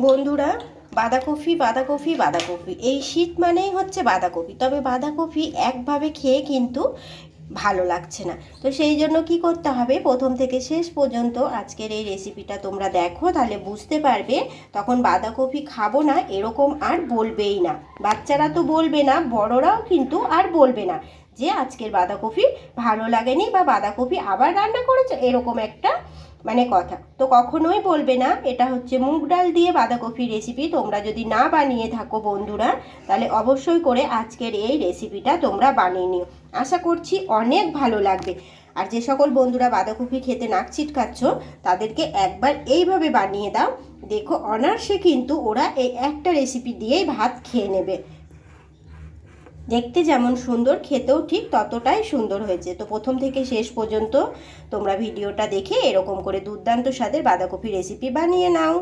বন্ধুরা, বাঁধাকপি বাঁধাকপি বাঁধাকপি। এই শীত মানেই হচ্ছে বাঁধাকপি। তবে বাঁধাকপি একভাবে খেয়ে কিন্তু ভালো লাগছে না। তো সেই জন্য কি করতে হবে? প্রথম থেকে শেষ পর্যন্ত আজকের এই রেসিপিটা তোমরা দেখো, তাহলে বুঝতে পারবে তখন বাঁধাকপি খাব না, এরকম আর বলবেই না। বাচ্চারা তো বলবে না, বড়রাও কিন্তু আর বলবে না। যে আজকের বাঁধাকপি ভালো লাগেনি বা বাঁধাকপি আবার রান্না করেছে, এরকম একটা মানে কথা। তো কখনোই বলবে না, এটা হচ্ছে মুগ ডাল দিয়ে বাঁধাকপি রেসিপি তোমরা যদি না বানিয়ে থাকো বন্ধুরা, তাহলে অবশ্যই করে আজকের এই রেসিপিটা তোমরা বানিয়ে নিও। আশা করছি অনেক ভালো লাগবে। আর যে সকল বন্ধুরা বাঁধাকপি খেতে নাক ছিটকাচ্ছ, তাদেরকে একবার এইভাবে বানিয়ে দাও। দেখো অনার্সে কিন্তু ওরা এই একটা রেসিপি দিয়েই ভাত খেয়ে নেবে। দেখতে যেমন সুন্দর, খেতেও ঠিক ততটাই সুন্দর হয়েছে। তো প্রথম থেকে শেষ পর্যন্ত তোমরা ভিডিওটা দেখে এরকম করে দুর্দান্ত স্বাদের বাঁধাকপি রেসিপি বানিয়ে নাও।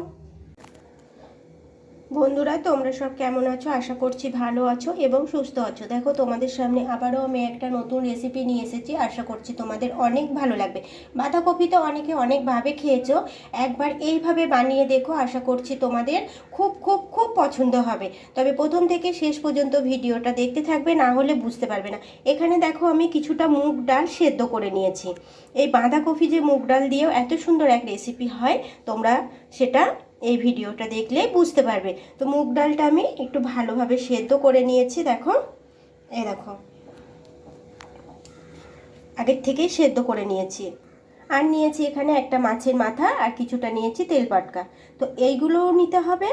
বন্ধুরা, তোমরা সব কেমন আছো? আশা করছি ভালো আছো এবং সুস্থ আছো। দেখো, তোমাদের সামনে আবারও আমি একটা নতুন রেসিপি নিয়ে এসেছি। আশা করছি তোমাদের অনেক ভালো লাগবে। বাঁধাকপি তো অনেকে অনেকভাবে খেয়েছো। একবার এইভাবে বানিয়ে দেখো। আশা করছি তোমাদের খুব খুব খুব পছন্দ হবে। তবে প্রথম থেকে শেষ পর্যন্ত ভিডিওটা দেখতে থাকবে, না হলে বুঝতে পারবে না। এখানে দেখো, আমি কিছুটা মুগ ডাল সেদ্ধ করে নিয়েছি। এই বাঁধাকপি যে মুগ ডাল দিয়েও এত সুন্দর এক রেসিপি হয়, তোমরা সেটা এই ভিডিওটা দেখলে বুঝতে পারবে। তো মুগ ডালটা আমি একটু ভালোভাবে সেদ্ধ করে নিয়েছি, দেখো। এই দেখো। আগের থেকেই সেদ্ধ করে নিয়েছি। আর নিয়েছি এখানে একটা মাছের মাথা আর কিছুটা নিয়েছি তেল পাটকা। তো এইগুলোও নিতে হবে।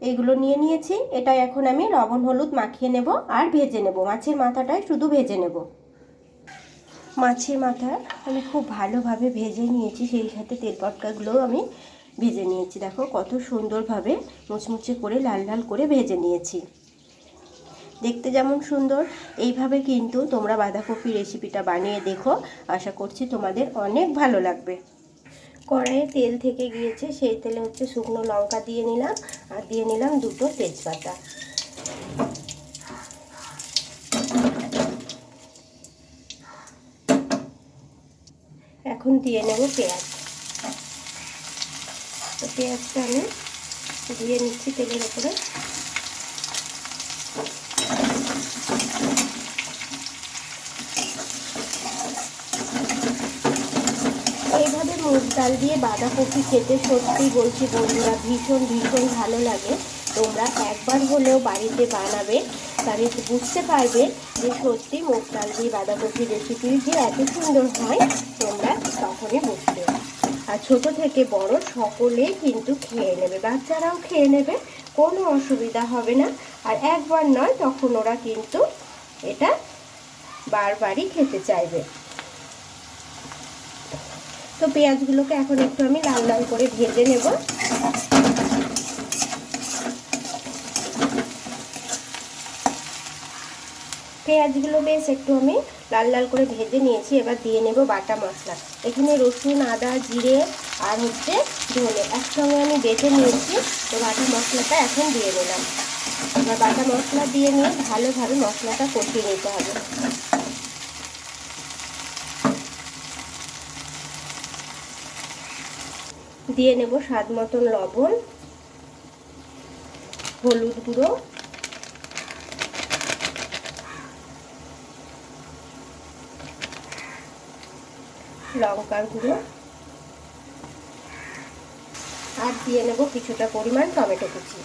এইগুলো নিয়ে নিয়েছি। এটা এখন আমি লবণ, হলুদ মাখিয়ে নেব আর ভেজে নেব। মাছের মাথাটাই শুধু ভেজে নেব। মাছের মাথা আমি খুব ভালোভাবে ভেজে নিয়েছি, সেই সাথে তেল পাটকাগুলোও আমি ভেজে নিয়েছি। দেখো কত সুন্দরভাবে মুচমুচে করে, লাল লাল করে ভেজে নিয়েছি। দেখতে যেমন সুন্দর, এইভাবে কিন্তু তোমরা বাঁধাকপি রেসিপিটা বানিয়ে দেখো। আশা করছি তোমাদের অনেক ভালো লাগবে। কড়াইয়ে তেল থেকে গিয়েছে, সেই তেলে হচ্ছে শুকনো লঙ্কা দিয়ে নিলাম আর দিয়ে নিলাম দুটো তেজপাতা। এখন দিয়ে নেব পেঁয়াজ। পেঁয়াজটা আমি দিয়ে নিচ্ছি তেলের ওপরে। এইভাবে মুগ ডাল দিয়ে বাঁধাকপি খেতে সত্যি বলছি বন্ধুরা, ভীষণ ভীষণ ভালো লাগে। তোমরা একবার হলেও বাড়িতে বানাবে তাহলে বুঝতে পারবে যে সত্যি মুগ ডাল দিয়ে বাঁধাকপি রেসিপি যে এত সুন্দর হয়, তোমরা তখনই বুঝতে ছোট থেকে বড় সকলেই কিন্তু খেয়ে নেবে। বাচ্চারাও খেয়ে নেবে, কোনো অসুবিধা হবে না। আর একবার নয়, তখন ওরা কিন্তু এটা বারবারই খেতে চাইবে। তো পেঁয়াজগুলোকে এখন একটু আমি লাল লাল করে ভেজে নেব। পেঁয়াজগুলো বেশ একটু আমি লাল লাল করে ভেজে নিয়েছি, এবার দিয়ে নেব বাটা মশলা। এখানে রসুন, আদা, জিরে আর হচ্ছে ধনে। একসঙ্গে আমি বেটে নিয়েছি, তো বাটা মশলাটা এখন দিয়ে নিলাম। এবার বাটা মশলা দিয়ে নিয়ে ভালোভাবে মশলাটা কষিয়ে নিতে হবে। দিয়ে নেব স্বাদ মতন লবণ, হলুদ গুঁড়ো লঙ্কার গুঁড়ো। আর দিয়ে নেব কিছুটা পরিমাণ টমেটো কুচি।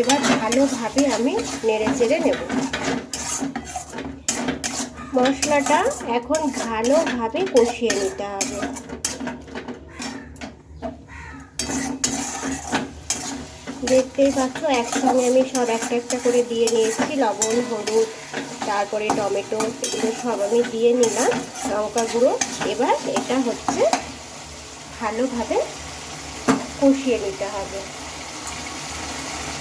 এবার ভালোভাবে আমি নেড়ে চেড়ে নেব। মশলাটা এখন ভালোভাবে কষিয়ে নিতে হবে। দেখতেই পাচ্ছ, একসঙ্গে আমি সব একটা একটা করে দিয়ে নিয়েছি। লবণ, হলুদ, তারপরে টমেটো, এগুলো সব আমি দিয়ে নিলাম, লঙ্কা গুঁড়ো। এবার এটা হচ্ছে ভালোভাবে কষিয়ে নিতে হবে।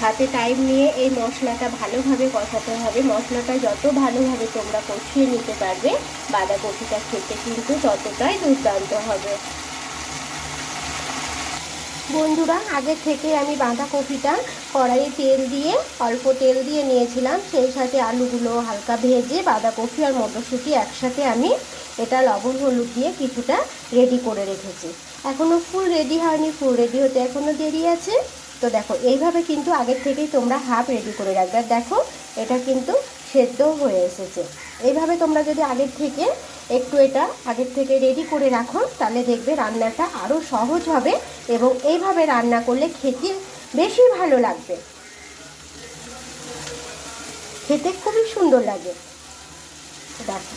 হাতে টাইম নিয়ে এই মশলাটা ভালোভাবে কষাতে হবে। মশলাটা যত ভালোভাবে তোমরা কষিয়ে নিতে পারবে, বাঁধাকপিটা খেতে কিন্তু ততটাই দুর্দান্ত হবে। বন্ধুরা, আগে থেকে আমি বাঁধাকপিটা কড়াইয়ে তেল দিয়ে, অল্প তেল দিয়ে নিয়েছিলাম। সেই সাথে আলুগুলো হালকা ভেজে বাঁধাকপি আর মটরশুঁটি একসাথে আমি এটা লবণ হলুদ দিয়ে কিছুটা রেডি করে রেখেছি। এখনও ফুল রেডি হয়নি ফুল রেডি হতে এখনও দেরি আছে। তো দেখো, এইভাবে কিন্তু আগের থেকেই তোমরা হাফ রেডি করে রাখবে। দেখো, এটা কিন্তু সেদ্ধ হয়ে এসেছে। এইভাবে তোমরা যদি আগের থেকে একটু এটা আগের থেকে রেডি করে রাখুন তাহলে দেখবে রান্নাটা আরও সহজ হবে এবং এইভাবে রান্না করলে খেতে বেশি ভালো লাগবে। খেতে খুবই সুন্দর লাগে। দেখো,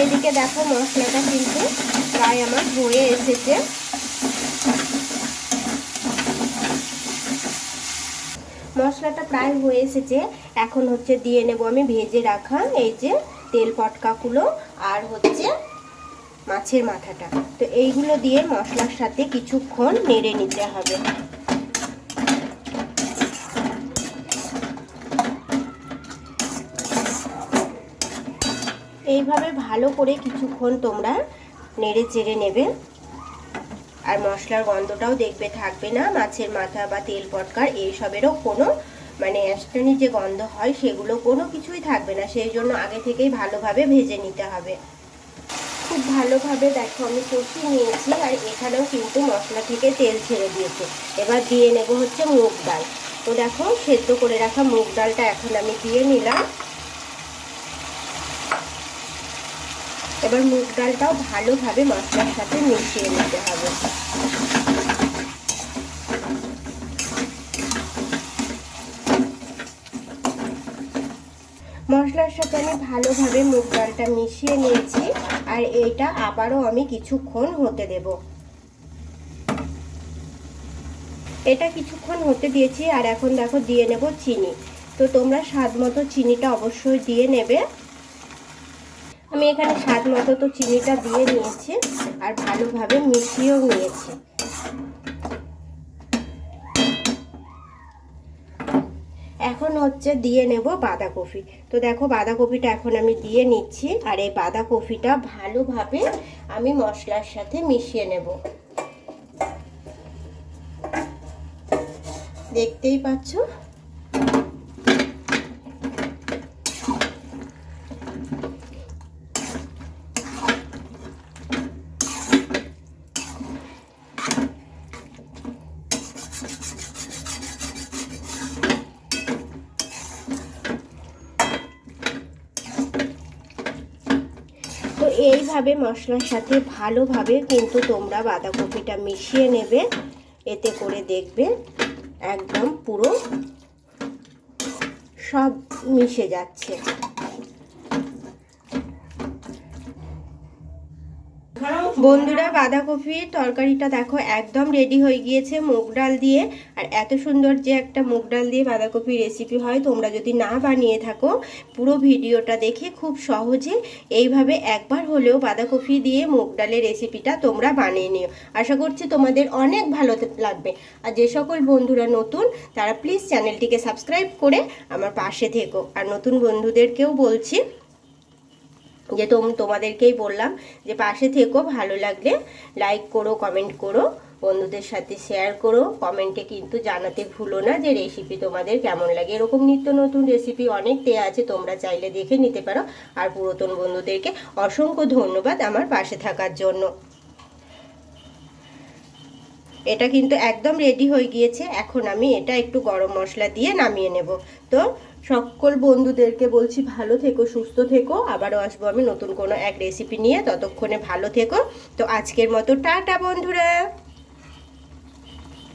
এদিকে দেখো মশলাটা কিন্তু প্রায় আমার হয়ে এসেছে। মশলাটা প্রায় হয়ে এসেছে। এখন হচ্ছে দিয়ে নেব আমি ভেজে রাখা এই যে তেল পটকাগুলো আর হচ্ছে মাছের মাথাটা। তো এইগুলো দিয়ে মশলার সাথে কিছুক্ষণ নেড়ে নিতে হবে। এইভাবে ভালো করে কিছুক্ষণ তোমরা নেড়ে চেড়ে নেবে। আর মশলার গন্ধটাও দেখবে থাকবে না, মাছের মাথা বা তেল পটকার এইসবেরও কোনো মানে অ্যাস্টনি যে গন্ধ হয়, সেগুলো কোনো কিছুই থাকবে না। সেই জন্য আগে থেকেই ভালোভাবে ভেজে নিতে হবে। খুব ভালোভাবে দেখো, আমি কষিয়ে নিয়েছি আর এখানেও কিন্তু মশলা থেকে তেল ছেড়ে দিয়েছে। এবার দিয়ে নেব হচ্ছে মুগ ডাল। তো দেখো, সেদ্ধ করে রাখা মুগ ডালটা এখন আমি দিয়ে নিলাম। এবার মুগ ডালটাও ভালোভাবে মশলার সাথে মিশিয়ে নিতে হবে। মশলার সাথে আমি ভালোভাবে মুগ ডালটা মিশিয়ে নিয়েছি। আর এইটা আবারও আমি কিছুক্ষণ হতে দেব। এটা কিছুক্ষণ হতে দিয়েছি আর এখন দেখো দিয়ে নেব চিনি। তো তোমরা স্বাদ মতো চিনিটা অবশ্যই দিয়ে নেবে। আমি এখানে স্বাদ মতো তো চিনিটা দিয়ে নিয়েছি আর ভালোভাবে মিশিয়েও নিয়েছি। এখন হচ্ছে দিয়ে নেব বাঁধাকপি। তো দেখো বাঁধাকপিটা এখন আমি দিয়ে নিচ্ছি আর এই বাঁধাকপিটা ভালোভাবে আমি মশলার সাথে মিশিয়ে নেব। দেখতেই পাচ্ছ? এইভাবে মশলার সাথে ভালোভাবে কিন্তু তোমরা বাঁধাকপিটা মিশিয়ে নেবে। এতে করে দেখবে একদম পুরো সব মিশে যাচ্ছে। বন্ধুরা বাঁধাকপি তরকারিটা দেখো একদম রেডি হয়ে গিয়েছে মুগ ডাল দিয়ে। আর এত সুন্দর যে একটা মুগ ডাল দিয়ে বাঁধাকপি রেসিপি হয়, তোমরা যদি না বানিয়ে থাকো, পুরো ভিডিওটা দেখে খুব সহজে এইভাবে একবার হলেও বাঁধাকপি দিয়ে মুগ ডালের রেসিপিটা তোমরা বানিয়ে নিও। আশা করছি তোমাদের অনেক ভালো লাগবে। আর যে সকল বন্ধুরা নতুন, তারা প্লিজ চ্যানেলটিকে সাবস্ক্রাইব করে আমার পাশে থেকো। আর নতুন বন্ধুদেরকেও বলছি যে তোম তোমাদেরকেই বললাম যে পাশে থেকো, ভালো লাগলে লাইক করো কমেন্ট করো, বন্ধুদের সাথে শেয়ার করো কমেন্টে কিন্তু জানাতে ভুলো না যে রেসিপি তোমাদের কেমন লাগে। এরকম নিত্য নতুন রেসিপি অনেক দেয়া আছে, তোমরা চাইলে দেখে নিতে পারো। আর পুরাতন বন্ধুদেরকে অসংখ্য ধন্যবাদ আমার পাশে থাকার জন্য। এটা কিন্তু একদম রেডি হয়ে গিয়েছে। এখন আমি এটা একটু গরম মশলা দিয়ে নামিয়ে নেব। তো সকল বন্ধুদেরকে বলছি, ভালো থেকো, সুস্থ থেকো। আবারও আসব আমি নতুন কোনো এক রেসিপি নিয়ে। ততক্ষণে ভালো থেকো। তো আজকের মতো টাটা, বন্ধুরা।